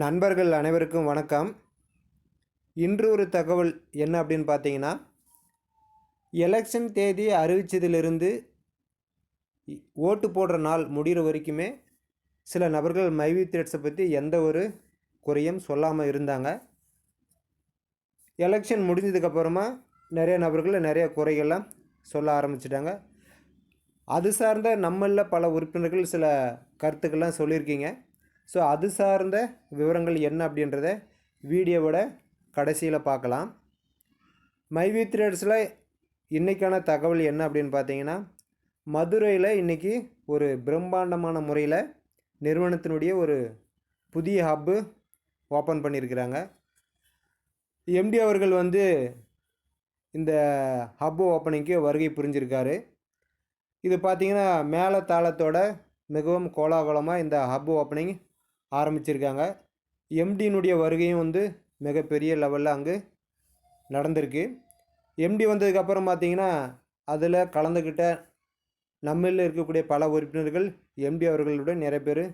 நண்பர்கள் அனைவருக்கும் வணக்கம். இன்று ஒரு தகவல் என்ன அப்படின்னு பார்த்தீங்கன்னா எலெக்ஷன் தேதி அறிவித்ததிலிருந்து ஓட்டு போடுற நாள் முடிகிற வரைக்குமே சில நபர்கள் மைவி த்ரெட்ஸை பற்றி எந்த ஒரு குறையும் சொல்லாமல் இருந்தாங்க. எலெக்ஷன் முடிஞ்சதுக்கப்புறமா நிறைய நபர்கள் நிறைய குறைகள்லாம் சொல்ல ஆரம்பிச்சிட்டாங்க. அது சார்ந்த நம்மளில் பல உறுப்பினர்கள் சில கருத்துக்கள்லாம் சொல்லியிருக்கீங்க. ஸோ அது சார்ந்த விவரங்கள் என்ன அப்படின்றத வீடியோவோட கடைசியில் பார்க்கலாம். மைவி த்ரேட்ஸில் இன்றைக்கான தகவல் என்ன அப்படின்னு பார்த்தீங்கன்னா மதுரையில் இன்றைக்கி ஒரு பிரம்மாண்டமான முறையில் நிறுவனத்தினுடைய ஒரு புதிய ஹப்பு ஓப்பன் பண்ணியிருக்கிறாங்க. எம்டி அவர்கள் வந்து இந்த ஹப்பு ஓப்பனிங்க்கு வருகை புரிஞ்சிருக்காரு. இது பார்த்தீங்கன்னா மேலே தாளத்தோட மிகவும் கோலாகலமாக இந்த ஹப் ஓப்பனிங் ஆரம்பிச்சிருக்காங்க. எம்டியினுடைய வருகையும் வந்து மிகப்பெரிய லெவலில் அங்கு நடந்திருக்கு. எம்டி வந்ததுக்கப்புறம் பார்த்திங்கன்னா அதில் கலந்துக்கிட்ட நம்மளில் இருக்கக்கூடிய பல உறுப்பினர்கள் எம்டி அவர்களுடன் நிறைய பேர்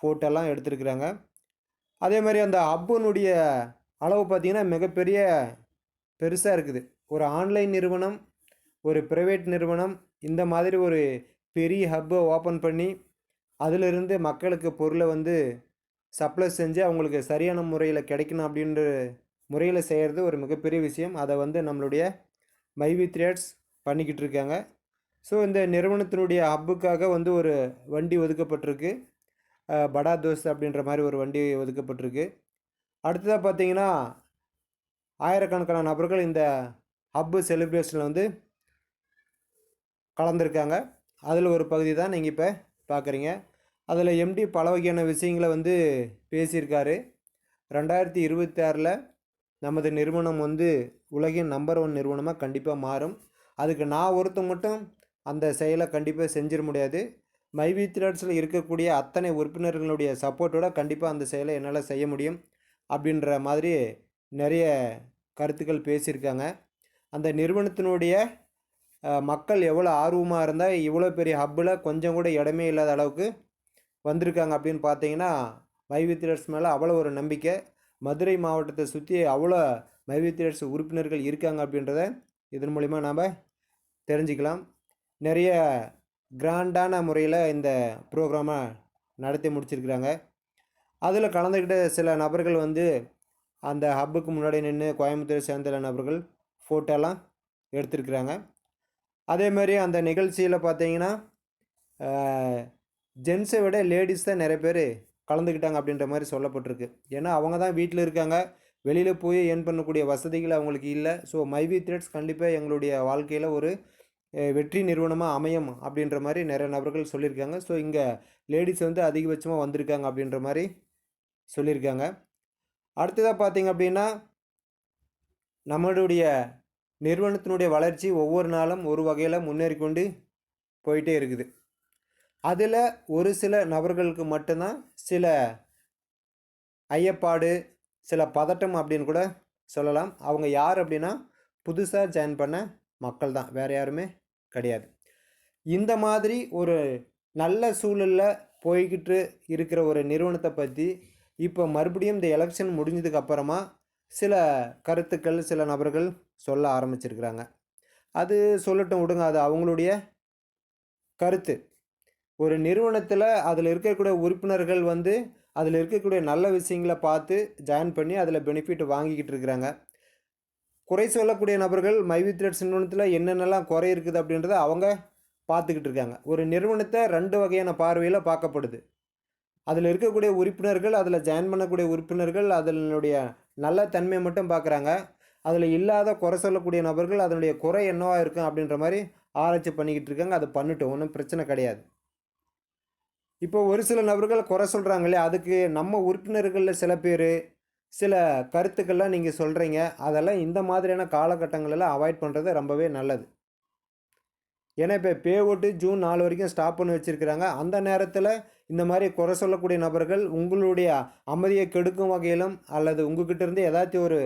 ஃபோட்டோலாம் எடுத்திருக்கிறாங்க. அதே மாதிரி அந்த ஹப்புனுடைய அளவு பார்த்திங்கன்னா மிகப்பெரிய பெருசாக இருக்குது. ஒரு ஆன்லைன் நிறுவனம் ஒரு ப்ரைவேட் நிறுவனம் இந்த மாதிரி ஒரு பெரிய ஹப்பை ஓப்பன் பண்ணி அதிலிருந்து மக்களுக்கு பொருளை வந்து சப்ளை செஞ்சு அவங்களுக்கு சரியான முறையில் கிடைக்கணும் அப்படின்ற முறையில் செய்கிறது ஒரு மிகப்பெரிய விஷயம். அதை வந்து நம்மளுடைய மைவி த்ரேட்ஸ் பண்ணிக்கிட்டு இருக்காங்க. ஸோ இந்த நிறுவனத்தினுடைய ஹப்புக்காக வந்து ஒரு வண்டி ஒதுக்கப்பட்டிருக்கு. படா தோஸ் அப்படின்ற மாதிரி ஒரு வண்டி ஒதுக்கப்பட்டிருக்கு. அடுத்ததாக பார்த்தீங்கன்னா ஆயிரக்கணக்கான நபர்கள் இந்த ஹப்பு செலிப்ரேஷனில் வந்து கலந்துருக்காங்க. அதில் ஒரு பகுதி தான் நீங்கள் இப்போ பார்க்குறீங்க அதில் எம்டி பல வகையான விஷயங்களை வந்து பேசியிருக்காரு. ரெண்டாயிரத்தி இருபத்தி ஆறில் நமது நிறுவனம் வந்து உலகின் நம்பர் ஒன் நிறுவனமாக கண்டிப்பாக மாறும். அதுக்கு நான் ஒருத்தன் மட்டும் அந்த செயலை கண்டிப்பாக செஞ்சிட முடியாது. மைவி த்ரெட்ஸில் இருக்கக்கூடிய அத்தனை உறுப்பினர்களுடைய சப்போர்ட்டோட கண்டிப்பாக அந்த செயலை என்னால் செய்ய முடியும் அப்படின்ற மாதிரி நிறைய கருத்துக்கள் பேசியிருக்காங்க. அந்த நிறுவனத்தினுடைய மக்கள் எவ்வளோ ஆர்வமாக இருந்தால் இவ்வளோ பெரிய ஹப்பில் கொஞ்சம் கூட இடமே இல்லாத அளவுக்கு வந்திருக்காங்க அப்படின்னு பார்த்தீங்கன்னா மைவி மேலே அவ்வளோ ஒரு நம்பிக்கை. மதுரை மாவட்டத்தை சுற்றி அவ்வளோ மைவி உறுப்பினர்கள் இருக்காங்க அப்படின்றத இதன் மூலிமா நாம் தெரிஞ்சுக்கலாம். நிறைய கிராண்டான முறையில் இந்த ப்ரோக்ராமை நடத்தி முடிச்சிருக்கிறாங்க. அதில் கலந்துக்கிட்ட சில நபர்கள் வந்து அந்த ஹப்புக்கு முன்னாடி நின்று கோயம்புத்தூர் சேர்ந்த நபர்கள் ஃபோட்டோலாம் எடுத்திருக்கிறாங்க. அதே மாதிரி அந்த நிகழ்ச்சியில் பார்த்தீங்கன்னா ஜென்ஸை விட லேடிஸ் தான் நிறைய பேர் கலந்துக்கிட்டாங்க அப்படின்ற மாதிரி சொல்லப்பட்டிருக்கு. ஏன்னா அவங்க தான் வீட்டில் இருக்காங்க. வெளியில் போய் ஏர்ன் பண்ணக்கூடிய வசதிகள் அவங்களுக்கு இல்லை. ஸோ மைவி த்ரெட்ஸ் கண்டிப்பாக எங்களுடைய வாழ்க்கையில் ஒரு வெற்றி நிறுவனமாக அமையும் அப்படின்ற மாதிரி நிறைய நபர்கள் சொல்லியிருக்காங்க. ஸோ இங்கே லேடிஸ் வந்து அதிகபட்சமாக வந்திருக்காங்க அப்படின்ற மாதிரி சொல்லியிருக்காங்க. அடுத்ததாக பார்த்தீங்க அப்படின்னா நம்மளுடைய நிறுவனத்தினுடைய வளர்ச்சி ஒவ்வொரு நாளும் ஒரு வகையில் முன்னேறி கொண்டு போயிட்டே இருக்குது. அதில் ஒரு சில நபர்களுக்கு மட்டும்தான் சில ஐயப்பாடு சில பதட்டம் அப்படின்னு கூட சொல்லலாம். அவங்க யார் அப்படின்னா புதுசாக ஜாயின் பண்ண மக்கள் தான். வேறு யாருமே கிடையாது. இந்த மாதிரி ஒரு நல்ல சூழலில் போய்கிட்டு இருக்கிற ஒரு நிறுவனத்தை பற்றி இப்போ மறுபடியும் இந்த எலெக்ஷன் முடிஞ்சதுக்கு அப்புறமா சில கருத்துக்கள் சில நபர்கள் சொல்ல ஆரம்பிச்சிருக்கிறாங்க. அது சொல்லட்டும் விடுங்க. அது அவங்களுடைய கருத்து. ஒரு நிறுவனத்தில் அதில் இருக்கக்கூடிய உறுப்பினர்கள் வந்து அதில் இருக்கக்கூடிய நல்ல விஷயங்களை பார்த்து ஜாயின் பண்ணி அதில் பெனிஃபிட் வாங்கிக்கிட்டு இருக்கிறாங்க. குறை சொல்லக்கூடிய நபர்கள் மைவி த்ரெட்ஸ் நிறுவனத்தில் என்னென்னலாம் குறை இருக்குது அப்படின்றத அவங்க பார்த்துக்கிட்டு இருக்காங்க. ஒரு நிறுவனத்தை ரெண்டு வகையான பார்வையில் பார்க்கப்படுது. அதில் இருக்கக்கூடிய உறுப்பினர்கள் அதில் ஜாயின் பண்ணக்கூடிய உறுப்பினர்கள் அதனுடைய நல்ல தன்மையை மட்டும் பார்க்குறாங்க. அதில் இல்லாத குறை சொல்லக்கூடிய நபர்கள் அதனுடைய குறை என்னவாக இருக்கும் அப்படின்ற மாதிரி ஆராய்ச்சி பண்ணிக்கிட்டு இருக்காங்க. அது பண்ணிட்டோம். ஒன்றும் பிரச்சனை கிடையாது. இப்போ ஒரு சில நபர்கள் குறை சொல்கிறாங்களே அதுக்கு நம்ம உறுப்பினர்களில் சில பேர் சில கருத்துக்கள்லாம் நீங்கள் சொல்கிறீங்க அதெல்லாம் இந்த மாதிரியான காலகட்டங்களெல்லாம் அவாய்ட் பண்ணுறது ரொம்பவே நல்லது. ஏன்னா இப்போ பே ஓட்டு ஜூன் நாலு வரைக்கும் ஸ்டாப் பண்ணி வச்சுருக்கிறாங்க. அந்த நேரத்தில் இந்த மாதிரி குறை சொல்லக்கூடிய நபர்கள் உங்களுடைய அமைதியை கெடுக்கும் வகையிலும் அல்லது உங்ககிட்ட இருந்து ஏதாச்சும் ஒரு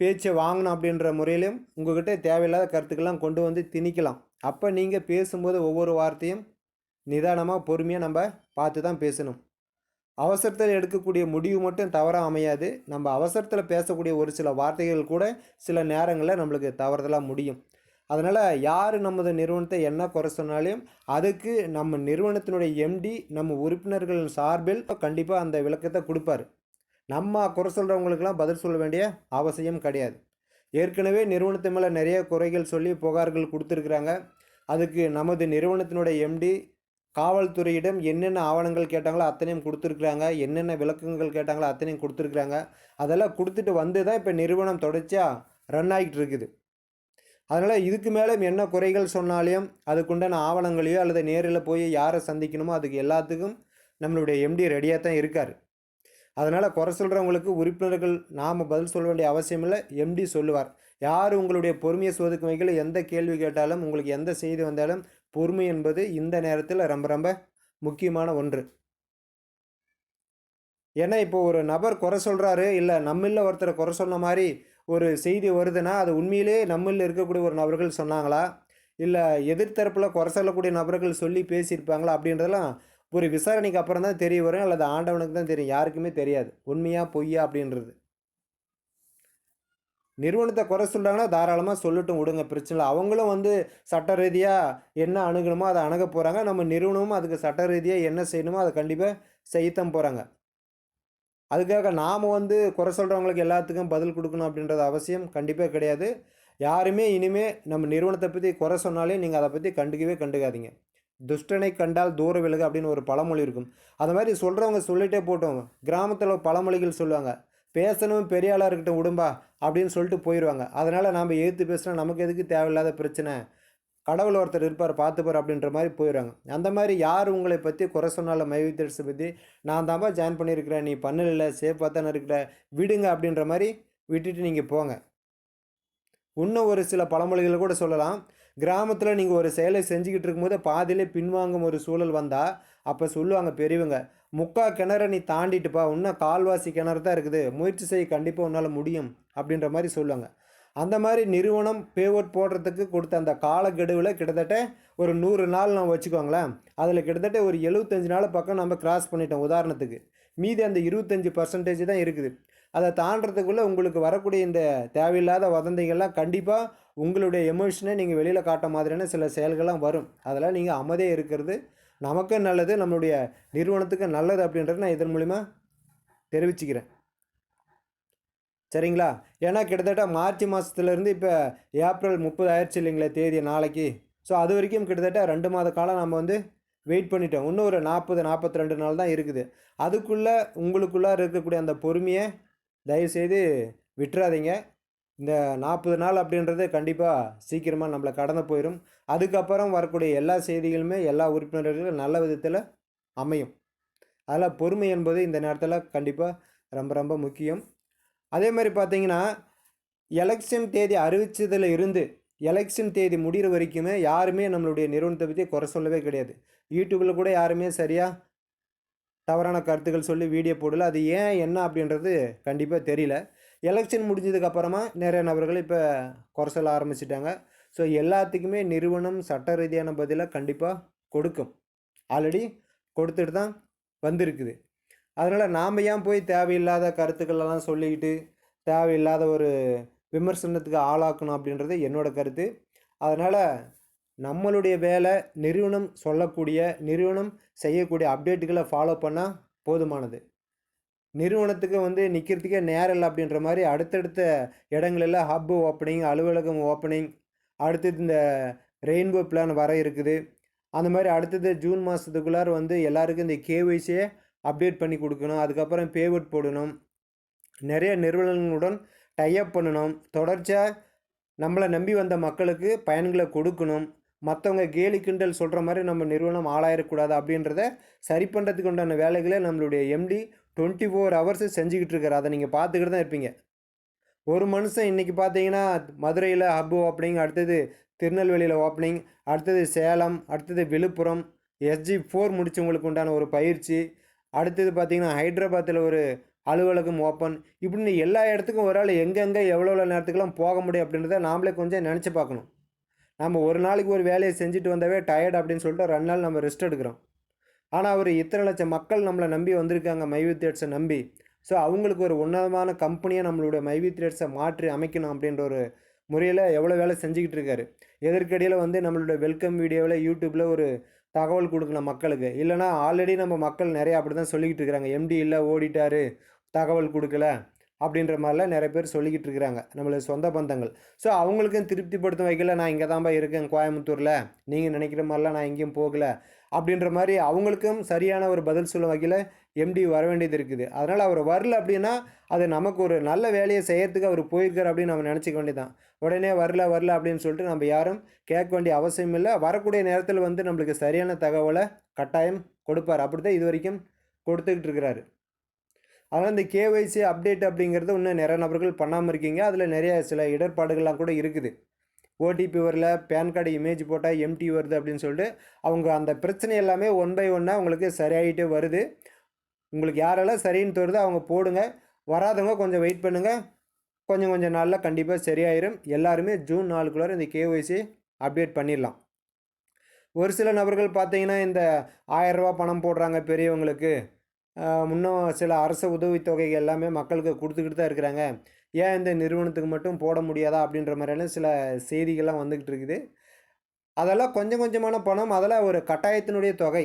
பேச்சை வாங்கணும் அப்படின்ற முறையிலும் உங்ககிட்ட தேவையில்லாத கருத்துக்கள்லாம் கொண்டு வந்து திணிக்கலாம். அப்போ நீங்கள் பேசும்போது ஒவ்வொரு வார்த்தையும் நிதானமாக பொறுமையாக நம்ம பார்த்து தான் பேசணும். அவசரத்தில் எடுக்கக்கூடிய முடிவு மட்டும் தவறாக அமையாது. நம்ம அவசரத்தில் பேசக்கூடிய ஒரு சில வார்த்தைகள் கூட சில நேரங்களில் நம்மளுக்கு தவறுதலாக முடியும். அதனால் யார் நமது நிறுவனத்தை என்ன குறை சொன்னாலும் அதுக்கு நம்ம நிறுவனத்தினுடைய எம்டி நம்ம உறுப்பினர்கள் சார்பில் கண்டிப்பாக அந்த விளக்கத்தை கொடுப்பாரு. நம்ம குறை சொல்கிறவங்களுக்கெல்லாம் பதில் சொல்ல வேண்டிய அவசியம் கிடையாது. ஏற்கனவே நிறுவனத்து மேலே நிறைய குறைகள் சொல்லி புகார்கள் கொடுத்துருக்குறாங்க. அதுக்கு நமது நிறுவனத்தினுடைய எம்டி காவல்துறையிடம் என்னென்ன ஆவணங்கள் கேட்டாங்களோ அத்தனையும் கொடுத்துருக்குறாங்க. என்னென்ன விளக்கங்கள் கேட்டாங்களோ அத்தனையும் கொடுத்துருக்குறாங்க. அதெல்லாம் கொடுத்துட்டு வந்து தான் இப்போ நிறுவனம் தொடர்ச்சியாக ரன் ஆகிட்டு இருக்குது. அதனால் இதுக்கு மேலே என்ன குறைகள் சொன்னாலையும் அதுக்குண்டான ஆவணங்களையோ அல்லது நேரில் போய் யாரை சந்திக்கணுமோ அதுக்கு எல்லாத்துக்கும் நம்மளுடைய எம்டி ரெடியாக தான் இருக்கார். அதனால் குறை சொல்கிறவங்களுக்கு உறுப்பினர்கள் நாம் பதில் சொல்ல வேண்டிய அவசியம் இல்லை. எம்டி சொல்லுவார். யார் உங்களுடைய பொறுமையை சோதிக்கும் வகையில் எந்த கேள்வி கேட்டாலும் உங்களுக்கு எந்த செய்தி வந்தாலும் பொறுமை என்பது இந்த நேரத்தில் ரொம்ப ரொம்ப முக்கியமான ஒன்று. ஏன்னா இப்போ ஒரு நபர் குறை சொல்கிறாரு இல்லை நம்மளில் ஒருத்தரை குறை சொன்ன மாதிரி ஒரு செய்தி வருதுன்னா அது உண்மையிலே நம்மளில் இருக்கக்கூடிய ஒரு நபர்கள் சொன்னாங்களா? இல்லை எதிர்த்தரப்பில் குறை சொல்லக்கூடிய நபர்கள் சொல்லி பேசியிருப்பாங்களா? அப்படின்றதெல்லாம் ஒரு விசாரணைக்கு அப்புறம் தான் தெரிய வரும் அல்லது ஆண்டவனுக்கு தான் தெரியும். யாருக்குமே தெரியாது. உண்மையாக பொய்யா அப்படின்றது. நிறுவனத்தை குறை சொல்கிறாங்கன்னா தாராளமாக சொல்லட்டும் விடுங்க பிரச்சனை இல்லை. அவங்களும் வந்து சட்ட ரீதியாக என்ன அணுகணுமோ அதை அணுக போகிறாங்க நம்ம நிறுவனமும் அதுக்கு சட்ட ரீதியாக என்ன செய்யணுமோ அதை கண்டிப்பாக செய்யத்தான் போகிறாங்க அதுக்காக நாம் வந்து குறை சொல்கிறவங்களுக்கு எல்லாத்துக்கும் பதில் கொடுக்கணும் அப்படின்றது அவசியம் கண்டிப்பாக கிடையாது. யாருமே இனிமே நம்ம நிறுவனத்தை பற்றி குறை சொன்னாலே நீங்கள் அதை பற்றி கண்டுக்கவே கண்டுக்காதீங்க. துஷ்டனை கண்டால் தூர விலகு அப்படின்னு ஒரு பழமொழி இருக்கும். அது மாதிரி சொல்கிறவங்க சொல்லிகிட்டே போட்டோம். கிராமத்தில் பழமொழிகள் சொல்லுவாங்க. பேசணும் பெரிய ஆளாக இருக்கட்டும் உடும்பா அப்படின்னு சொல்லிட்டு போயிடுவாங்க அதனால் நாம் எதிர்த்து பேசுனா நமக்கு எதுக்கு தேவையில்லாத பிரச்சனை? கடவுள் ஒருத்தர் இருப்பார் பார்த்துப்பார் அப்படின்ற மாதிரி போயிடுவாங்க அந்த மாதிரி யார் உங்களை பற்றி குறை சொன்னாலும் மைவித்தர்ஸை பற்றி நான் தான்ப்பா ஜாயின் பண்ணியிருக்கிறேன் நீ பண்ணல சேஃபாக தானே இருக்கிற விடுங்க அப்படின்ற மாதிரி விட்டுட்டு நீங்கள் போங்க. இன்னும் ஒரு சில பழமொழிகளை கூட சொல்லலாம். கிராமத்தில் நீங்கள் ஒரு செயலை செஞ்சுக்கிட்டு இருக்கும்போது பாதியிலே பின்வாங்கும் ஒரு சூழல் வந்தால் அப்போ சொல்லுவாங்க பெரியவங்க முக்கா கிணறு நீ தாண்டிட்டுப்பா இன்னும் கால்வாசி கிணறு தான் இருக்குது. முயற்சி செய்ய கண்டிப்பாக உன்னால் முடியும். அப்படின்ற மாதிரி சொல்லுவாங்க. அந்த மாதிரி நிறுவனம் பேவோட் போடுறதுக்கு கொடுத்த அந்த காலக்கெடுவில் கிட்டத்தட்ட ஒரு நூறு நாள் நம்ம வச்சுக்கோங்களேன். அதில் கிட்டத்தட்ட ஒரு எழுபத்தஞ்சு நாள் பக்கம் நம்ம கிராஸ் பண்ணிட்டோம் உதாரணத்துக்கு. மீதி அந்த இருபத்தஞ்சி பர்சன்டேஜ் தான் இருக்குது. அதை தாண்டறதுக்குள்ளே உங்களுக்கு வரக்கூடிய இந்த தேவையில்லாத வதந்திகள்லாம் கண்டிப்பாக உங்களுடைய எமோஷனை நீங்கள் வெளியில் காட்ட மாதிரியான சில செயல்கள்லாம் வரும். அதெல்லாம் நீங்கள் அமைதியாக இருக்கிறது நமக்கும் நல்லது நம்மளுடைய நிறுவனத்துக்கு நல்லது அப்படின்றத நான் இதன் மூலிமா தெரிவிச்சுக்கிறேன். சரிங்களா? ஏன்னா கிட்டத்தட்ட மார்ச் மாதத்துலேருந்து இப்போ ஏப்ரல் முப்பது ஆயிடுச்சு இல்லைங்களா தேதி நாளைக்கு. ஸோ அது வரைக்கும் கிட்டத்தட்ட ரெண்டு மாத காலம் நம்ம வந்து வெயிட் பண்ணிட்டோம். இன்னும் ஒரு நாற்பது நாற்பத்தி ரெண்டு நாள் தான் இருக்குது. அதுக்குள்ளே உங்களுக்குள்ளே இருக்கக்கூடிய அந்த பொறுமையை தயவுசெய்து விட்டுறாதீங்க. இந்த நாற்பது நாள் அப்படின்றது கண்டிப்பாக சீக்கிரமாக நம்மளை கடந்து போயிடும் அதுக்கப்புறம் வரக்கூடிய எல்லா செய்திகளுமே எல்லா உறுப்பினர்களும் நல்ல விதத்தில் அமையும். அதில் பொறுமை என்பது இந்த நேரத்தில் கண்டிப்பாக ரொம்ப ரொம்ப முக்கியம். அதே மாதிரி பார்த்தீங்கன்னா எலெக்ஷன் தேதி அறிவிச்சதில் இருந்து எலெக்ஷன் தேதி முடிகிற வரைக்குமே யாருமே நம்மளுடைய நிறுவனத்தை பற்றி குறை சொல்லவே கிடையாது. யூடியூப்பில் கூட யாருமே சரியாக தவறான கருத்துக்கள் சொல்லி வீடியோ போடல. அது ஏன் என்ன அப்படின்றது கண்டிப்பாக தெரியல. எலெக்ஷன் முடிஞ்சதுக்கப்புறமா நிறைய நபர்கள் இப்போ குறை சொல்ல ஆரம்பிச்சிட்டாங்க. ஸோ எல்லாத்துக்குமே நிறுவனம் சட்ட ரீதியான பதிலை கண்டிப்பாக கொடுக்கும். ஆல்ரெடி கொடுத்துட்டு தான் வந்திருக்குது. அதனால் நாம் ஏன் போய் தேவையில்லாத கருத்துக்களெல்லாம் சொல்லிக்கிட்டு தேவையில்லாத ஒரு விமர்சனத்துக்கு ஆளாக்கணும் அப்படின்றது என்னோட கருத்து. அதனால் நம்மளுடைய வேலை நிறுவனம் சொல்லக்கூடிய நிறுவனம் செய்யக்கூடிய அப்டேட்டுகளை ஃபாலோ பண்ணால் போதுமானது. நிறுவனத்துக்கு வந்து நிற்கிறதுக்கே நேரம் இல்லை அப்படின்ற மாதிரி அடுத்தடுத்த இடங்களில் ஹப்பு ஓப்பனிங் அலுவலகம் ஓப்பனிங் அடுத்தது இந்த ரெயின்போ பிளான் வர இருக்குது. அந்த மாதிரி அடுத்தது ஜூன் மாதத்துக்குள்ளார வந்து எல்லாருக்கும் இந்த கேஒய்சியை அப்டேட் பண்ணி கொடுக்கணும். அதுக்கப்புறம் பேவர்ட் போடணும். நிறைய நிறுவனங்களுடன் டைஅப் பண்ணணும். தொடர்ச்சியாக நம்மளை நம்பி வந்த மக்களுக்கு பயன்களை கொடுக்கணும். மற்றவங்க கேலி கிண்டல் சொல்கிற மாதிரி நம்ம நிறுவனம் ஆளாயிடக்கூடாது அப்படின்றத சரி பண்ணுறதுக்கு உண்டான வேலைகளை நம்மளுடைய எம்டி டுவெண்ட்டி ஃபோர் ஹவர்ஸு செஞ்சுக்கிட்டு இருக்காரு. அதை நீங்கள் பார்த்துக்கிட்டு தான் இருப்பீங்க. ஒரு மனுஷன் இன்றைக்கி பார்த்தீங்கன்னா மதுரையில் ஹப்பு ஓப்பனிங் அடுத்தது திருநெல்வேலியில் ஓப்பனிங் அடுத்தது சேலம் அடுத்தது விழுப்புரம் எஸ்ஜி ஃபோர் முடித்தவங்களுக்கு உண்டான ஒரு பயிற்சி அடுத்தது பார்த்திங்கன்னா ஹைதராபாத்தில் ஒரு அலுவலகம் ஓப்பன் இப்படின்னு எல்லா இடத்துக்கும் ஒரு ஆள் எங்கெங்கே எவ்வளோ எவ்வளோ நேரத்துக்கெல்லாம் போக முடியும் அப்படின்றத நாமளே கொஞ்சம் நினச்சி பார்க்கணும். நம்ம ஒரு நாளைக்கு ஒரு வேலையை செஞ்சுட்டு வந்தாவே டயர்ட் அப்படின்னு சொல்லிட்டு ரெண்டு நாள் நம்ம ரெஸ்ட் எடுக்கிறோம். ஆனால் அவர் இத்தனை லட்சம் மக்கள் நம்மளை நம்பி வந்திருக்காங்க மைவி தேட்ஸை நம்பி. ஸோ அவங்களுக்கு ஒரு உன்னதமான கம்பெனியாக நம்மளுடைய மைவி த்ரேட்ஸை மாற்றி அமைக்கணும் அப்படின்ற ஒரு முறையில் எவ்வளோ வேலை செஞ்சுக்கிட்டு இருக்காரு. எதற்கடியில் வந்து நம்மளுடைய வெல்கம் வீடியோவில் யூடியூப்பில் ஒரு தகவல் கொடுக்கணும் மக்களுக்கு. இல்லைனா ஆல்ரெடி நம்ம மக்கள் நிறையா அப்படி தான் சொல்லிக்கிட்டு இருக்கிறாங்க எம்டி இல்லை ஓடிட்டாரு தகவல் கொடுக்கல அப்படின்ற மாதிரிலாம் நிறைய பேர் சொல்லிக்கிட்டு இருக்கிறாங்க நம்மளுடைய சொந்த பந்தங்கள். ஸோ அவங்களுக்கும் திருப்திப்படுத்தும் வைக்கல நான் இங்கே தான்ப்பா இருக்கேன் கோயம்புத்தூரில். நீங்கள் நினைக்கிற மாதிரிலாம் நான் எங்கேயும் போகலை. அப்படின்ற மாதிரி அவங்களுக்கும் சரியான ஒரு பதில் சொல்லும் வகையில் எம்டி வர வேண்டியது இருக்குது. அதனால் அவர் வரல அப்படின்னா அது நமக்கு ஒரு நல்ல வேலையை செய்கிறதுக்கு அவர் போயிருக்கார் அப்படின்னு நம்ம நினச்சிக்க வேண்டியதான் உடனே வரல வரல அப்படின்னு சொல்லிட்டு நம்ம யாரும் கேட்க வேண்டிய அவசியம் இல்லை. வரக்கூடிய நேரத்தில் வந்து நம்மளுக்கு சரியான தகவலை கட்டாயம் கொடுப்பார். அப்படி தான் இது வரைக்கும் கொடுத்துக்கிட்டு இருக்கிறாரு. அதனால் இந்த கேஒய்சி அப்டேட் அப்படிங்கிறது இன்னும் நிறைய நபர்கள் பண்ணாமல் இருக்கீங்க. அதில் நிறைய சில இடர்பாடுகள்லாம் கூட இருக்குது. ஓடிபி வரல பேன் கார்டு இமேஜ் போட்டால் எம்டி வருது அப்படின்னு சொல்லிட்டு அவங்க அந்த பிரச்சனை எல்லாமே ஒன் பை ஒன்னாக உங்களுக்கு சரியாயிட்டே வருது. உங்களுக்கு யாரெல்லாம் சரின்னு தோறுதோ அவங்க போடுங்க. வராதவங்க கொஞ்சம் வெயிட் பண்ணுங்கள் கொஞ்சம் கொஞ்சம் நாளில் கண்டிப்பாக சரியாயிரும். எல்லாருமே ஜூன் நாலுக்குள்ளார இந்த கேஒய்சி அப்டேட் பண்ணிடலாம். ஒரு சில நபர்கள் பார்த்தீங்கன்னா இந்த ஆயரரூபா பணம் போடுறாங்க பெரியவங்களுக்கு. முன்னும் சில அரசு உதவித்தொகை எல்லாமே மக்களுக்கு கொடுத்துக்கிட்டு தான் இருக்கிறாங்க. ஏன் இந்த நிறுவனத்துக்கு மட்டும் போட முடியாதா அப்படின்ற மாதிரியான சில செய்திகள்லாம் வந்துக்கிட்டு இருக்குது. அதெல்லாம் கொஞ்சம் கொஞ்சமான பணம் அதெல்லாம் ஒரு கட்டாயத்தினுடைய தொகை.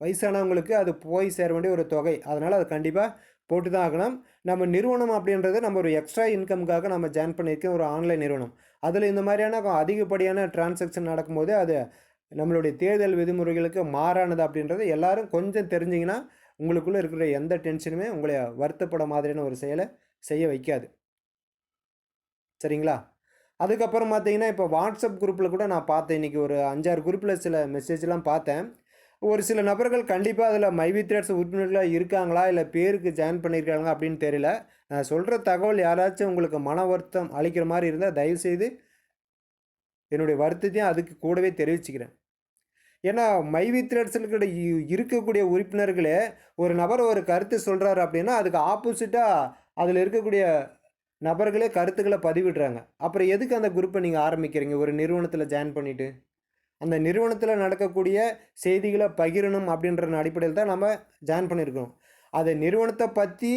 வயசானவங்களுக்கு அது போய் சேர வேண்டிய ஒரு தொகை. அதனால் அது கண்டிப்பாக போட்டு தான் ஆகணும். நம்ம நிறுவனம் அப்படின்றது நம்ம ஒரு எக்ஸ்ட்ரா இன்கமுக்காக நம்ம ஜாயின் பண்ணியிருக்கோம் ஒரு ஆன்லைன் நிறுவனம். அதில் இந்த மாதிரியான அதிகப்படியான டிரான்சாக்ஷன் நடக்கும்போது அது நம்மளுடைய தேர்தல் விதிமுறைகளுக்கு மாறானது அப்படின்றது எல்லாரும் கொஞ்சம் தெரிஞ்சிங்கன்னா உங்களுக்குள்ளே இருக்கிற எந்த டென்ஷனுமே உங்களை வருத்தப்பட மாதிரியான ஒரு செயலை செய்ய வைக்காது. சரிங்களா? அதுக்கப்புறம் பார்த்தீங்கன்னா இப்போ வாட்ஸ்அப் குரூப்பில் கூட நான் பார்த்தேன். இன்றைக்கி ஒரு அஞ்சாறு குரூப்பில் சில மெசேஜ்லாம் பார்த்தேன். ஒரு சில நபர்கள் கண்டிப்பாக அதில் மைவி த்ரெட்ஸ் உறுப்பினர்களாக இருக்காங்களா? இல்லை பேருக்கு ஜாயின் பண்ணியிருக்காங்களா அப்படின்னு தெரியல. நான் சொல்கிற தகவல் யாராச்சும் உங்களுக்கு மன வருத்தம் அளிக்கிற மாதிரி இருந்தால் தயவுசெய்து என்னுடைய வருத்தத்தையும் அதுக்கு கூடவே தெரிவிச்சுக்கிறேன். ஏன்னா மைவி த்ரெட்ஸில் இருக்கக்கூடிய உறுப்பினர்களே ஒரு நபர் ஒரு கருத்து சொல்கிறாரு அப்படின்னா அதுக்கு ஆப்போசிட்டாக அதில் இருக்கக்கூடிய நபர்களே கருத்துக்களை பதிவிடுறாங்க. அப்புறம் எதுக்கு அந்த குரூப்பை நீங்கள் ஆரம்பிக்கிறீங்க? ஒரு நிறுவனத்தில் ஜாயின் பண்ணிவிட்டு அந்த நிறுவனத்தில் நடக்கக்கூடிய செய்திகளை பகிரணும் அப்படின்ற அடிப்படையில் தான் நம்ம ஜாயின் பண்ணியிருக்கோம் அதை நிறுவனத்தை பற்றி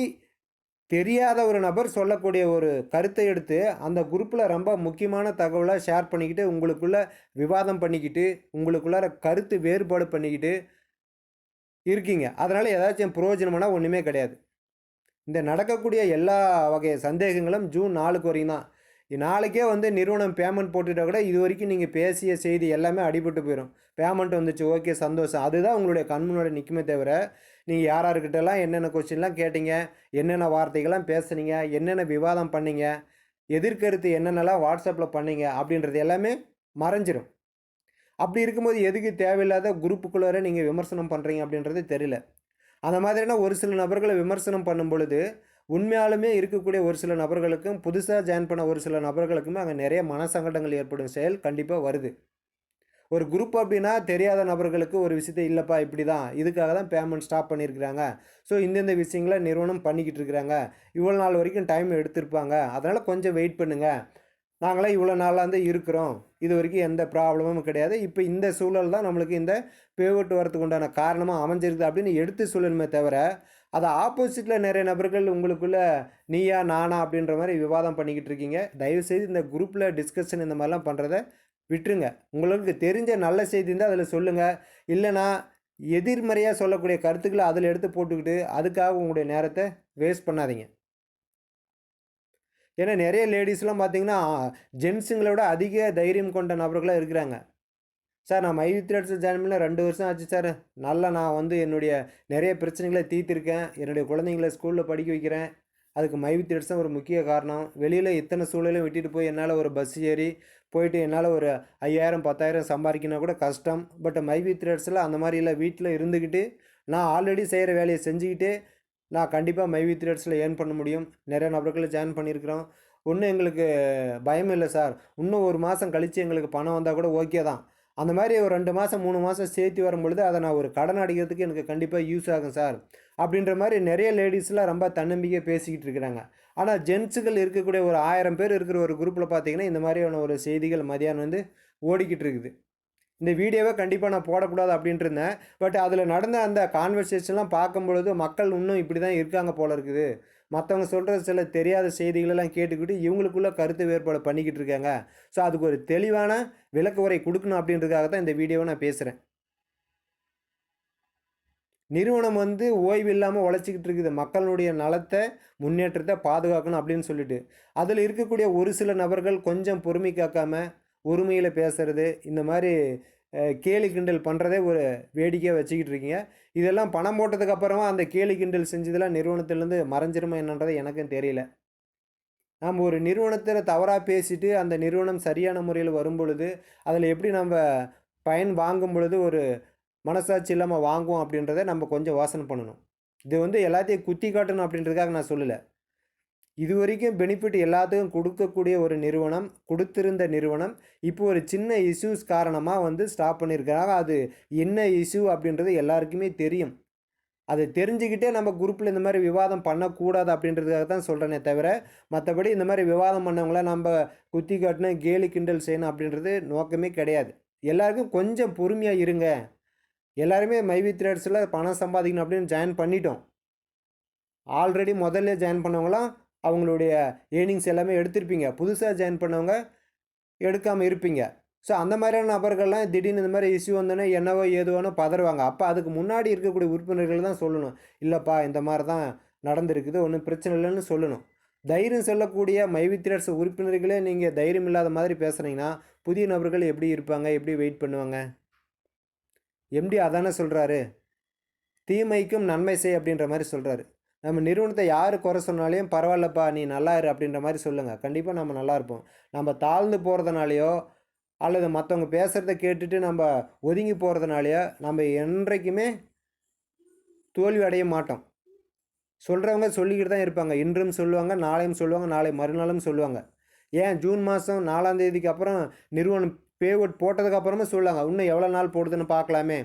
தெரியாத ஒரு நபர் சொல்லக்கூடிய ஒரு கருத்தை எடுத்து அந்த குரூப்பில் ரொம்ப முக்கியமான தகவலை ஷேர் பண்ணிக்கிட்டு உங்களுக்குள்ள விவாதம் பண்ணிக்கிட்டு உங்களுக்குள்ளார கருத்து வேறுபாடு பண்ணிக்கிட்டு இருக்கீங்க. அதனால் ஏதாச்சும் பிரயோஜனமான ஒன்றுமே கிடையாது. இந்த நடக்கக்கூடிய எல்லா வகை சந்தேகங்களும் ஜூன் நாலுக்கு வரையும் தான். நாளைக்கே வந்து நிறுவனம் பேமெண்ட் போட்டுட்டா கூட இது வரைக்கும் நீங்கள் பேசிய செய்தி எல்லாமே அடிபட்டு போயிடும் பேமெண்ட் வந்துச்சு ஓகே சந்தோஷம். அதுதான் உங்களுடைய கண்முன்னோட நிற்குமே தவிர நீங்கள் யார் யாருக்கிட்டலாம் என்னென்ன கொஸ்டின்லாம் கேட்டீங்க என்னென்ன வார்த்தைகள்லாம் பேசுனீங்க என்னென்ன விவாதம் பண்ணீங்க எதிர்கருத்து என்னென்னலாம் வாட்ஸ்அப்பில் பண்ணீங்க அப்படின்றது எல்லாமே மறைஞ்சிரும். அப்படி இருக்கும்போது எதுக்கு தேவையில்லாத குரூப்புக்குள்ளார நீங்கள் விமர்சனம் பண்ணுறீங்க அப்படின்றது தெரியல. அந்த மாதிரினா ஒரு சில நபர்களை விமர்சனம் பண்ணும் பொழுது உண்மையாலுமே இருக்கக்கூடிய ஒரு சில நபர்களுக்கும் புதுசாக ஜாயின் பண்ண ஒரு சில நபர்களுக்குமே அங்கே நிறைய மனசங்கடங்கள் ஏற்படும் செயல் கண்டிப்பாக வருது. ஒரு குரூப் அப்படின்னா தெரியாத நபர்களுக்கு ஒரு விஷயத்தை இல்லைப்பா இப்படி தான் இதுக்காக தான் பேமெண்ட் ஸ்டாப் பண்ணியிருக்கிறாங்க. ஸோ இந்தந்த விஷயங்களை நிறுவனம் பண்ணிக்கிட்டு இருக்கிறாங்க. இவ்வளோ நாள் வரைக்கும் டைம் எடுத்திருப்பாங்க. அதனால் கொஞ்சம் வெயிட் பண்ணுங்கள் நாங்களாம் இவ்வளோ நாளாக வந்து இருக்கிறோம். இது வரைக்கும் எந்த ப்ராப்ளமும் கிடையாது. இப்போ இந்த சூழல் தான் நம்மளுக்கு இந்த பேவட்டு வரத்துக்கு உண்டான காரணமாக அமைஞ்சிருக்குது அப்படின்னு எடுத்து சொல்லணுமே தவிர அதை ஆப்போசிட்டில் நிறைய நபர்கள் உங்களுக்குள்ளே நீயா நானா அப்படின்ற மாதிரி விவாதம் பண்ணிக்கிட்டு இருக்கீங்க. தயவுசெய்து இந்த குரூப்பில் டிஸ்கஷன் இந்த மாதிரிலாம் பண்ணுறத விட்டுருங்க. உங்களுக்கு தெரிஞ்ச நல்ல செய்தி இருந்தால் அதில் சொல்லுங்கள் இல்லைனா எதிர்மறையாக சொல்லக்கூடிய கருத்துக்களை அதில் எடுத்து போட்டுக்கிட்டு அதுக்காக உங்களுடைய நேரத்தை வேஸ்ட் பண்ணாதீங்க. ஏன்னா நிறைய லேடிஸ்லாம் பார்த்தீங்கன்னா ஜென்ஸுங்களை விட அதிக தைரியம் கொண்ட நபர்களாக இருக்கிறாங்க. சார் நான் மைவி த்ரெட்ஸில் ஜாயின் பண்ண ரெண்டு வருஷம் ஆச்சு சார். நல்லா நான் வந்து என்னுடைய நிறைய பிரச்சனைகளை தீர்த்திருக்கேன். என்னுடைய குழந்தைங்கள ஸ்கூலில் படிக்க வைக்கிறேன். அதுக்கு மைவி த்ரெட்ஸ் தான் ஒரு முக்கிய காரணம். வெளியில் இத்தனை சூழலையும் விட்டுட்டு போய் என்னால் ஒரு பஸ் ஏறி போயிட்டு என்னால் ஒரு ஐயாயிரம் பத்தாயிரம் சம்பாதிக்கணும் கூட கஷ்டம். பட் மைவி த்ரெட்ஸில் அந்த மாதிரி இல்லை. வீட்டில் இருந்துக்கிட்டு நான் ஆல்ரெடி செய்கிற வேலையை செஞ்சுக்கிட்டு நான் கண்டிப்பாக மைவி த்ரெட்ஸில் ஏர்ன் பண்ண முடியும். நிறைய நபர்களை ஜாயின் பண்ணியிருக்கிறோம். ஒன்றும் எங்களுக்கு பயம் இல்லை சார். இன்னும் ஒரு மாதம் கழித்து எங்களுக்கு பணம் வந்தால் கூட ஓகே தான். அந்த மாதிரி ஒரு ரெண்டு மாதம் மூணு மாதம் சேர்த்து வரும் பொழுது அதை நான் ஒரு கடன் அடிக்கிறதுக்கு எனக்கு கண்டிப்பாக யூஸ் ஆகும் சார். அப்படின்ற மாதிரி நிறைய லேடிஸ்லாம் ரொம்ப தன்னம்பிக்கை பேசிக்கிட்டு இருக்கிறாங்க. ஆனால் ஜென்ஸுகள் இருக்கக்கூடிய ஒரு ஆயிரம் பேர் இருக்கிற ஒரு குரூப்பில் பார்த்தீங்கன்னா இந்த மாதிரியான ஒரு செய்திகள் மதியானம் வந்து ஓடிக்கிட்டு இருக்குது. இந்த வீடியோவை கண்டிப்பாக நான் போடக்கூடாது அப்படின்ட்டு இருந்தேன் பட் அதில் நடந்த அந்த கான்வர்சேஷன்லாம் பார்க்கும் பொழுது மக்கள் இன்னும் இப்படி தான் இருக்காங்க போல இருக்குது. மற்றவங்க சொல்கிற சில தெரியாத செய்திகளெல்லாம் கேட்டுக்கிட்டு இவங்களுக்குள்ள கருத்து வேறுபாடு பண்ணிக்கிட்டு இருக்காங்க. ஸோ அதுக்கு ஒரு தெளிவான விளக்கு உரை கொடுக்கணும் அப்படின்றதுக்காக தான் இந்த வீடியோவை நான் பேசுகிறேன் நிறுவனம் வந்து ஓய்வு இல்லாமல் உழைச்சிக்கிட்டு இருக்குது. மக்களுடைய நலத்தை முன்னேற்றத்தை பாதுகாக்கணும் அப்படின்னு சொல்லிட்டு. அதில் இருக்கக்கூடிய ஒரு சில நபர்கள் கொஞ்சம் பொறுமை காக்காமல் உரிமையில் பேசுறது இந்த மாதிரி கேலி கிண்டல் பண்ணுறதே ஒரு வேடிக்கையாக வச்சுக்கிட்டு இருக்கீங்க. இதெல்லாம் பணம் போட்டதுக்கு அப்புறமா அந்த கேலி கிண்டல் செஞ்சதெல்லாம் நிறுவனத்திலேருந்து மறைஞ்சிருமா என்னன்றது எனக்கும் தெரியல. நாம் ஒரு நிறுவனத்தில் தவறாக பேசிட்டு அந்த நிறுவனம் சரியான முறையில் வரும் பொழுது அதில் எப்படி நம்ம பயன் வாங்கும் பொழுது ஒரு மனசாட்சி இல்லாமல் வாங்குவோம் அப்படின்றத நம்ம கொஞ்சம் யோசனை பண்ணணும். இது வந்து எல்லாத்தையும் குத்தி காட்டணும் அப்படின்றதுக்காக நான் சொல்லலை. இது வரைக்கும் பெனிஃபிட் எல்லாத்துக்கும் கொடுக்கக்கூடிய ஒரு நிறுவனம் கொடுத்திருந்த நிறுவனம் இப்போ ஒரு சின்ன இஷ்யூஸ் காரணமாக வந்து ஸ்டாப் பண்ணியிருக்கிறாங்க அது என்ன இஷ்யூ அப்படின்றது எல்லாருக்குமே தெரியும். அதை தெரிஞ்சுக்கிட்டே நம்ம குரூப்பில் இந்த மாதிரி விவாதம் பண்ணக்கூடாது அப்படின்றதுக்காக தான் சொல்கிறேனே தவிர மற்றபடி இந்த மாதிரி விவாதம் பண்ணவங்கள நம்ம குத்தி காட்டணும் கேலி கிண்டல் செய்யணும் அப்படின்றது நோக்கமே கிடையாது. எல்லாருக்கும் கொஞ்சம் பொறுமையாக இருங்க. எல்லாருமே மைவி த்ரெட்ஸில் பணம் சம்பாதிக்கணும் அப்படின்னு ஜாயின் பண்ணிட்டோம். ஆல்ரெடி முதல்ல ஜாயின் பண்ணவங்களாம் அவங்களுடைய ஏர்னிங்ஸ் எல்லாமே எடுத்திருப்பீங்க. புதுசாக ஜாயின் பண்ணவங்க எடுக்காமல் இருப்பீங்க. ஸோ அந்த மாதிரியான நபர்கள்லாம் திடீர்னு இந்த மாதிரி இஷ்யூ வந்தோன்னே என்னவோ ஏதுவானோ பதறுவாங்க. அப்போ அதுக்கு முன்னாடி இருக்கக்கூடிய உறுப்பினர்கள் தான் சொல்லணும். இல்லைப்பா இந்த மாதிரி தான் நடந்திருக்குது. ஒன்றும் பிரச்சனை இல்லைன்னு சொல்லணும். தைரியம் சொல்லக்கூடிய மைவித்திரர்ஸ் உறுப்பினர்களே நீங்கள் தைரியம் இல்லாத மாதிரி பேசுனீங்கன்னா புதிய நபர்கள் எப்படி இருப்பாங்க? எப்படி வெயிட் பண்ணுவாங்க? எம்டி அதானே சொல்கிறாரு தீமைக்கும் நன்மை செய் அப்படின்ற மாதிரி சொல்கிறாரு நம்ம நிறுவனத்தை யார் குறை சொன்னாலையும் பரவாயில்லப்பா நீ நல்லா இரு அப்படின்ற மாதிரி சொல்லுங்கள் கண்டிப்பாக நம்ம நல்லா இருப்போம். நம்ம தாழ்ந்து போகிறதுனாலையோ அல்லது மற்றவங்க பேசுகிறத கேட்டுட்டு நம்ம ஒதுங்கி போகிறதுனாலையோ நம்ம என்றைக்குமே தோல்வி அடைய மாட்டோம். சொல்கிறவங்க சொல்லிக்கிட்டு தான் இருப்பாங்க. இன்றும் சொல்லுவாங்க நாளையும் சொல்லுவாங்க நாளை மறுநாளும் சொல்லுவாங்க. ஏன்? ஜூன் மாதம் நாலாம் தேதிக்கு அப்புறம் நிறுவனம் பேவுட் போட்டதுக்கப்புறமா சொல்லுவாங்க இன்னும் எவ்வளோ நாள் போடுதுன்னு பார்க்கலாமே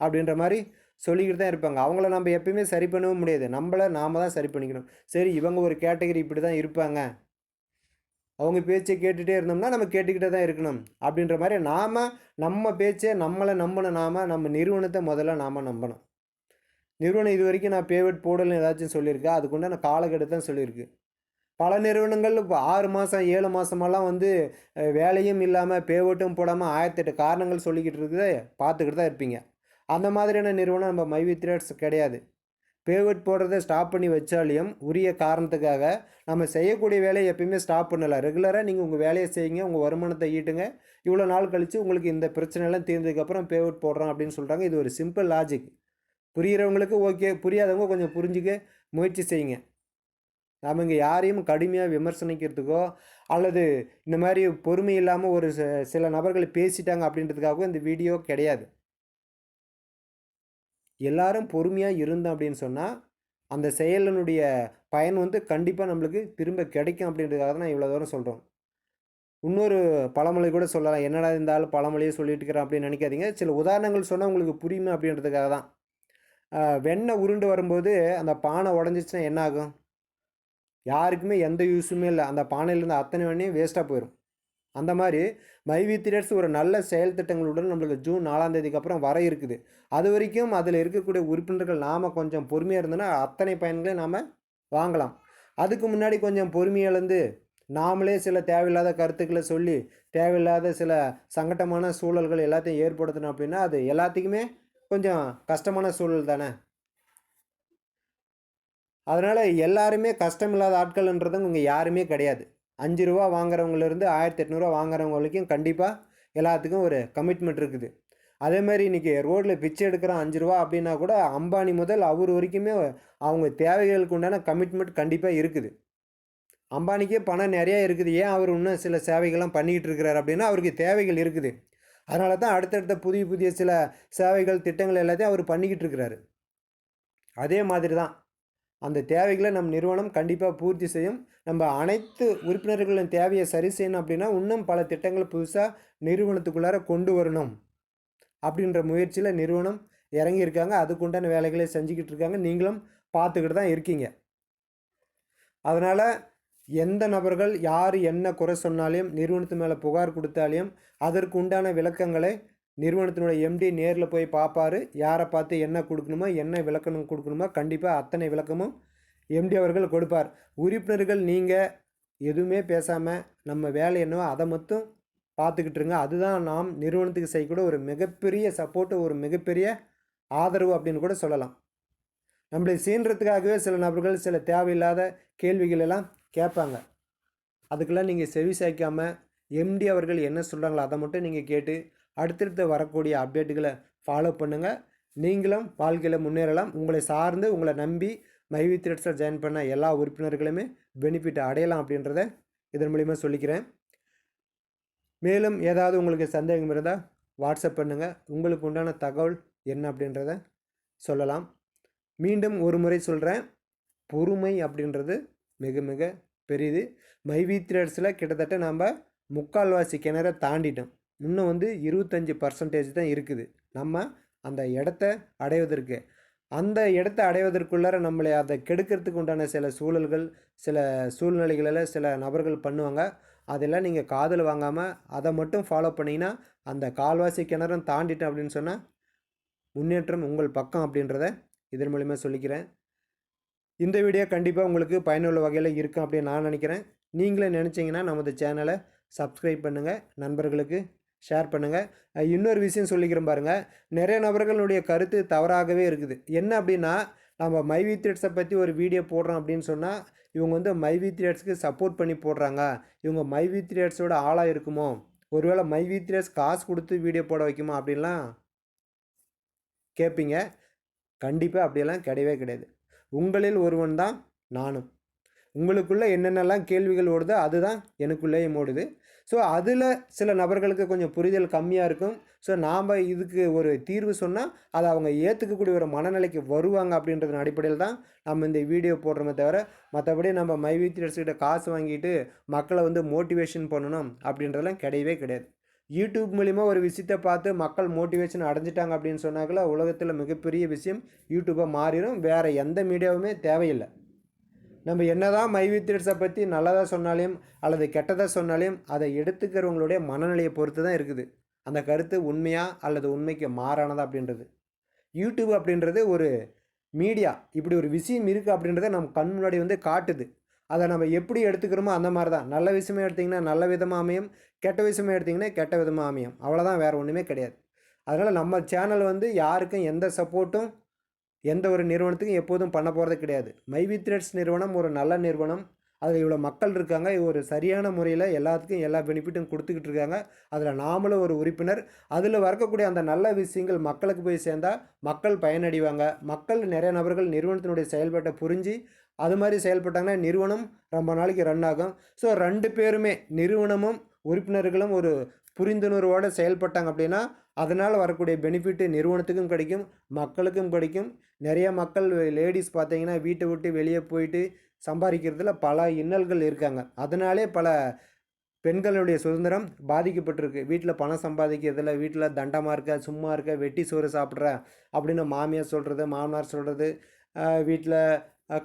அப்படின்ற மாதிரி சொல்லிக்கிட்டு தான் இருப்பாங்க. அவங்கள நம்ம எப்பயுமே சரி பண்ணவும் முடியாது. நம்மளை நாம் தான் சரி பண்ணிக்கணும். சரி இவங்க ஒரு கேட்டகரி இப்படி தான் இருப்பாங்க. அவங்க பேச்சை கேட்டுகிட்டே இருந்தோம்னா நம்ம கேட்டுக்கிட்டே தான் இருக்கணும். அப்படின்ற மாதிரி நாம் நம்ம பேச்சை நம்மளை நம்பணும் நாம் நம்ம நிறுவனத்தை முதல்ல நாம் நம்பணும். நிறுவனம் இது வரைக்கும் நான் பேமெண்ட் போடலன்னு ஏதாச்சும் சொல்லியிருக்கேன் அதுக்குண்டான காலக்கெடு தான் சொல்லியிருக்கு. பல நிறுவனங்கள் இப்போ ஆறு மாதம் ஏழு மாதமெல்லாம் வந்து வேலையும் இல்லாமல் பேவட்டும் போடாமல் ஆயிரத்தெட்டு காரணங்கள் சொல்லிக்கிட்டு இருக்குது பார்த்துக்கிட்டு தான் இருப்பீங்க. அந்த மாதிரியான நிறுவனம் நம்ம மைவி த்ரேட்ஸ் கிடையாது. பேவட் போடுறத ஸ்டாப் பண்ணி வச்சாலையும் உரிய காரணத்துக்காக நம்ம செய்யக்கூடிய வேலையை எப்பயுமே ஸ்டாப் பண்ணலாம் ரெகுலராக நீங்கள் உங்கள் வேலையை செய்யுங்க உங்கள் வருமானத்தை ஈட்டுங்க. இவ்வளோ நாள் கழித்து உங்களுக்கு இந்த பிரச்சனைலாம் தீர்ந்ததுக்கப்புறம் பேவட் போடுறோம் அப்படின்னு சொல்கிறாங்க இது ஒரு சிம்பிள் லாஜிக். புரிகிறவங்களுக்கு ஓகே புரியாதவங்க கொஞ்சம் புரிஞ்சுக்க முயற்சி செய்யுங்க. நாம் இங்கே யாரையும் கடுமையாக விமர்சனிக்கிறதுக்கோ அல்லது இந்த மாதிரி பொறுமை இல்லாமல் ஒரு ச- சில நபர்கள் பேசிட்டாங்க அப்படின்றதுக்காகவும் இந்த வீடியோ கிடையாது. எல்லாரும் பொறுமையாக இருந்தோம் அப்படின்னு சொன்னால் அந்த செயலினுடைய பயன் வந்து கண்டிப்பாக நம்மளுக்கு திரும்ப கிடைக்கும் அப்படின்றதுக்காக தான் நான் இவ்வளோ தூரம் சொல்கிறோம் இன்னொரு பழமொழி கூட சொல்லலாம். என்னடா இருந்தாலும் பழமொழியே சொல்லிட்டு இருக்கிறேன் அப்படின்னு நினைக்காதீங்க. சில உதாரணங்கள் சொன்னால் உங்களுக்கு புரியுமே அப்படின்றதுக்காக தான். வெண்ணெய் உருண்டு வரும்போது அந்த பானை உடஞ்சிச்சுன்னா என்ன ஆகும்? யாருக்குமே எந்த யூஸுமே இல்லை. அந்த பானையிலேருந்து அத்தனை வெண்ணையும் வேஸ்ட்டாக போயிடும் அந்த மாதிரி மைவி திரேட்ஸ் ஒரு நல்ல செயல் திட்டங்களுடன் நம்மளுக்கு ஜூன் நாலாம் தேதிக்கு அப்புறம் வர இருக்குது. அது வரைக்கும் அதில் இருக்கக்கூடிய உறுப்பினர்கள் நாம் கொஞ்சம் பொறுமையாக இருந்தோன்னா அத்தனை பயன்களை நாம் வாங்கலாம். அதுக்கு முன்னாடி கொஞ்சம் பொறுமையிழந்து நாமளே சில தேவையில்லாத கருத்துக்களை சொல்லி தேவையில்லாத சில சங்கட்டமான சூழல்கள் எல்லாத்தையும் ஏற்படுத்தணும் அப்படின்னா அது எல்லாத்துக்குமே கொஞ்சம் கஷ்டமான சூழல் தானே. அதனால் எல்லாருமே கஷ்டம் இல்லாத ஆட்கள்ன்றது இங்கே யாருமே கிடையாது. அஞ்சு ரூபா வாங்குறவங்கலேருந்து ஆயிரத்தி எட்நூறுவா வாங்குறவங்க வரைக்கும் கண்டிப்பாக எல்லாத்துக்கும் ஒரு கமிட்மெண்ட் இருக்குது. அதே மாதிரி இன்றைக்கி ரோட்டில் பிச்சை எடுக்கிறோம் அஞ்சு ரூபா அப்படின்னா கூட அம்பானி முதல் அவர் வரைக்குமே அவங்க தேவைகளுக்கு உண்டான கமிட்மெண்ட் கண்டிப்பாக இருக்குது. அம்பானிக்கே பணம் நிறையா இருக்குது. ஏன் அவர் இன்னும் சில சேவைகள்லாம் பண்ணிக்கிட்டு இருக்கிறார் அப்படின்னா அவருக்கு தேவைகள் இருக்குது. அதனால தான் அடுத்தடுத்த புதிய புதிய சில சேவைகள் திட்டங்கள் எல்லாத்தையும் அவர் பண்ணிக்கிட்டு இருக்கிறாரு. அதே மாதிரி தான் அந்த தேவைகளை நம் நிறுவனம் கண்டிப்பாக பூர்த்தி செய்யும். நம்ம அனைத்து உறுப்பினர்களின் தேவையை சரி செய்யணும் அப்படின்னா இன்னும் பல திட்டங்கள் புதுசாக நிறுவனத்துக்குள்ளார கொண்டு வரணும். அப்படின்ற முயற்சியில் நிறுவனம் இறங்கியிருக்காங்க. அதுக்குண்டான வேலைகளை செஞ்சுக்கிட்டு இருக்காங்க. நீங்களும் பார்த்துக்கிட்டு தான் இருக்கீங்க. அதனால் எந்த நபர்கள் யார் என்ன குறை சொன்னாலையும் நிறுவனத்து மேலே புகார் கொடுத்தாலையும் அதற்கு உண்டான விளக்கங்களை நிறுவனத்தினுடைய எம்டி நேரில் போய் பார்ப்பாரு யாரை பார்த்து என்ன கொடுக்கணுமோ என்ன விளக்கணும் கொடுக்கணுமோ கண்டிப்பாக அத்தனை விளக்கமும் எம்டி அவர்கள் கொடுப்பார். உறுப்பினர்கள் நீங்கள் எதுவுமே பேசாமல் நம்ம வேலை என்னவோ அதை மட்டும் பார்த்துக்கிட்டு இருங்க. அதுதான் நாம் நிறுவனத்துக்கு செய்யக்கூட ஒரு மிகப்பெரிய சப்போர்ட்டு ஒரு மிகப்பெரிய ஆதரவு அப்படின்னு கூட சொல்லலாம். நம்மளை சீன்றதுக்காகவே சில நபர்கள் சில தேவையில்லாத கேள்விகள் எல்லாம் கேட்பாங்க. அதுக்கெல்லாம் நீங்கள் செவி சாய்க்காமல் எம்டி அவர்கள் என்ன சொல்கிறாங்களோ அதை மட்டும் நீங்கள் கேட்டு அடுத்தடுத்து வரக்கூடிய அப்டேட்டுகளை ஃபாலோ பண்ணுங்கள் நீங்களும் வாழ்க்கையில் முன்னேறலாம். உங்களை சார்ந்து உங்களை நம்பி மைவி த்ரெட்ஸில் ஜாயின் பண்ண எல்லா உறுப்பினர்களுமே பெனிஃபிட் அடையலாம் அப்படின்றத இதன் மூலிமா சொல்லிக்கிறேன். மேலும் ஏதாவது உங்களுக்கு சந்தேகம் இருந்தால் வாட்ஸ்அப் பண்ணுங்கள் உங்களுக்கு உண்டான தகவல் என்ன அப்படின்றத சொல்லலாம். மீண்டும் ஒரு முறை சொல்கிறேன் பொறுமை அப்படின்றது மிக மிக பெரியது. மைவி த்ரெட்ஸில் கிட்டத்தட்ட நம்ம முக்கால்வாசி கிணற தாண்டிட்டோம். இன்னும் வந்து இருபத்தஞ்சி பர்சன்டேஜ் தான் இருக்குது. நம்ம அந்த இடத்த அடைவதற்கு. அந்த இடத்த அடைவதற்குள்ளார நம்மளை அதை கெடுக்கிறதுக்கு உண்டான சில சூழல்கள் சில சூழ்நிலைகளில் சில நபர்கள் பண்ணுவாங்க. அதெல்லாம் நீங்கள் காதில் வாங்காமல் அதை மட்டும் ஃபாலோ பண்ணிங்கன்னா அந்த கால்வாசி கிணறும் தாண்டிட்டேன் அப்படின்னு சொன்னால் முன்னேற்றம் உங்கள் பக்கம் அப்படின்றத இதன் மூலிமா சொல்லிக்கிறேன். இந்த வீடியோ கண்டிப்பாக உங்களுக்கு பயனுள்ள வகையில் இருக்கும் அப்படின்னு நான் நினைக்கிறேன். நீங்களே நினச்சிங்கன்னா நமது சேனலை சப்ஸ்கிரைப் பண்ணுங்கள் நண்பர்களுக்கு ஷேர் பண்ணுங்கள் இன்னொரு விஷயம் சொல்லிக்கிறேன் பாருங்கள் நிறைய நபர்களுடைய கருத்து தவறாகவே இருக்குது. என்ன அப்படின்னா நம்ம மைவி த்ரெட்ஸை பற்றி ஒரு வீடியோ போடுறோம் அப்படின்னு சொன்னால் இவங்க வந்து மைவி த்ரெட்ஸ்க்கு சப்போர்ட் பண்ணி போடுறாங்க. இவங்க மைவி த்ரெட்ஸோட ஆளாக இருக்குமோ? ஒருவேளை மைவி த்ரெட்ஸ் காசு கொடுத்து வீடியோ போட வைக்குமா அப்படின்லாம் கேட்பீங்க. கண்டிப்பாக அப்படியெல்லாம் கிடையவே கிடையாது. உங்களில் ஒருவன் தான் நானும். உங்களுக்குள்ளே என்னென்னலாம் கேள்விகள் ஓடுதோ அதுதான் எனக்குள்ளேயும் ஓடுது. ஸோ அதில் சில நபர்களுக்கு கொஞ்சம் புரிதல் கம்மியாக இருக்கும். ஸோ நாம் இதுக்கு ஒரு தீர்வு சொன்னால் அதை அவங்க ஏற்றுக்கக்கூடிய ஒரு மனநிலைக்கு வருவாங்க அப்படின்றதன் அடிப்படையில் தான் நம்ம இந்த வீடியோ போடுறோமே தவிர மற்றபடி நம்ம மைவித்தியர்ஸ்கிட்ட காசு வாங்கிட்டு மக்களை வந்து மோட்டிவேஷன் பண்ணணும் அப்படின்றதெல்லாம் கிடையவே கிடையாது. யூடியூப் மூலிமா ஒரு விஷயத்தை பார்த்து மக்கள் மோட்டிவேஷன் அடைஞ்சிட்டாங்க அப்படின்னு சொன்னாக்கல உலகத்தில் மிகப்பெரிய விஷயம் யூடியூப்பாக மாறிடும் வேறு எந்த மீடியாவுமே தேவையில்லை. நம்ம என்னதான் மைவித்தியர்ஸை பற்றி நல்லதாக சொன்னாலையும் அல்லது கெட்டதாக சொன்னாலையும் அதை எடுத்துக்கிறவங்களுடைய மனநிலையை பொறுத்து தான் இருக்குது. அந்த கருத்து உண்மையா அல்லது உண்மைக்கு மாறானதா அப்படின்றது. யூடியூப் அப்படின்றது ஒரு மீடியா இப்படி ஒரு விஷயம் இருக்குது அப்படின்றத நம்ம கண் முன்னாடி வந்து காட்டுது. அதை நம்ம எப்படி எடுத்துக்கிறோமோ அந்த மாதிரி தான் நல்ல விஷயமே எடுத்திங்கன்னா நல்ல விதமாக அமையும் கெட்ட விஷயமே எடுத்திங்கன்னா கெட்ட விதமாக அமையும். அவ்வளோதான் வேறு ஒன்றுமே கிடையாது. அதனால் நம்ம சேனல் வந்து யாருக்கும் எந்த சப்போர்ட்டும் எந்த ஒரு நிறுவனத்துக்கும் எப்போதும் பண்ண போகிறது கிடையாது. மைவி த்ரெட்ஸ் நிறுவனம் ஒரு நல்ல நிறுவனம். அதில் இவ்வளோ மக்கள் இருக்காங்க. ஒரு சரியான முறையில் எல்லாத்துக்கும் எல்லா பெனிஃபிட்டும் கொடுத்துக்கிட்டு இருக்காங்க. அதில் நாமளும் ஒரு உறுப்பினர். அதில் வரக்கூடிய அந்த நல்ல விஷயங்கள் மக்களுக்கு போய் சேர்ந்தால் மக்கள் பயனடைவாங்க. மக்கள் நிறைய நபர்கள் நிறுவனத்தினுடைய செயல்பாட்டை புரிஞ்சு அது மாதிரி செயல்பட்டாங்கன்னா நிறுவனம் ரொம்ப நாளைக்கு ரன் ஆகும். ஸோ ரெண்டு பேருமே நிறுவனமும் உறுப்பினர்களும் ஒரு புரிந்துணர்வோடு செயல்பட்டாங்க அப்படின்னா அதனால் வரக்கூடிய பெனிஃபிட்டு நிறுவனத்துக்கும் கிடைக்கும் மக்களுக்கும் கிடைக்கும். நிறைய மக்கள் லேடிஸ் பார்த்தீங்கன்னா வீட்டை விட்டு வெளியே போயிட்டு சம்பாதிக்கிறதுல பல இன்னல்கள் இருக்காங்க. அதனாலே பல பெண்களுடைய சுதந்திரம் பாதிக்கப்பட்டிருக்கு. வீட்டில் பணம் சம்பாதிக்கிறதுல வீட்டில் தண்டமாக இருக்க சும்மா இருக்க வெட்டி சோறு சாப்பிட்ற அப்படின்னு மாமியார் சொல்கிறது மாமனார் சொல்கிறது வீட்டில்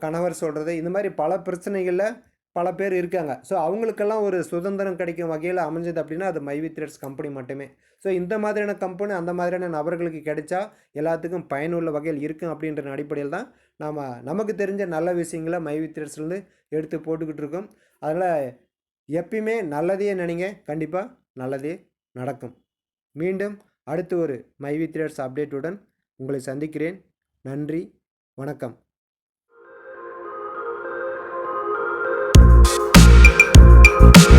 கணவர் சொல்கிறது இந்த மாதிரி பல பிரச்சனைகளில் பல பேர் இருக்காங்க. ஸோ அவங்களுக்கெல்லாம் ஒரு சுதந்திரம் கிடைக்கும் வகையில் அமைஞ்சது அப்படின்னா அது மைவி த்ரெட்ஸ் கம்பெனி மட்டுமே. ஸோ இந்த மாதிரியான கம்பெனி அந்த மாதிரியான நபர்களுக்கு கிடைச்சா எல்லாத்துக்கும் பயனுள்ள வகையில் இருக்கும் அப்படின்ற அடிப்படையில் தான் நாம் நமக்கு தெரிஞ்ச நல்ல விஷயங்களை மைவி த்ரெட்ஸ்லேருந்து எடுத்து போட்டுக்கிட்டு இருக்கோம். அதனால் எப்பயுமே நல்லதையே நினைங்க. கண்டிப்பாக நல்லதே நடக்கும். மீண்டும் அடுத்து ஒரு மைவி த்ரெட்ஸ் அப்டேட்டுடன் உங்களை சந்திக்கிறேன். நன்றி. வணக்கம். Bye.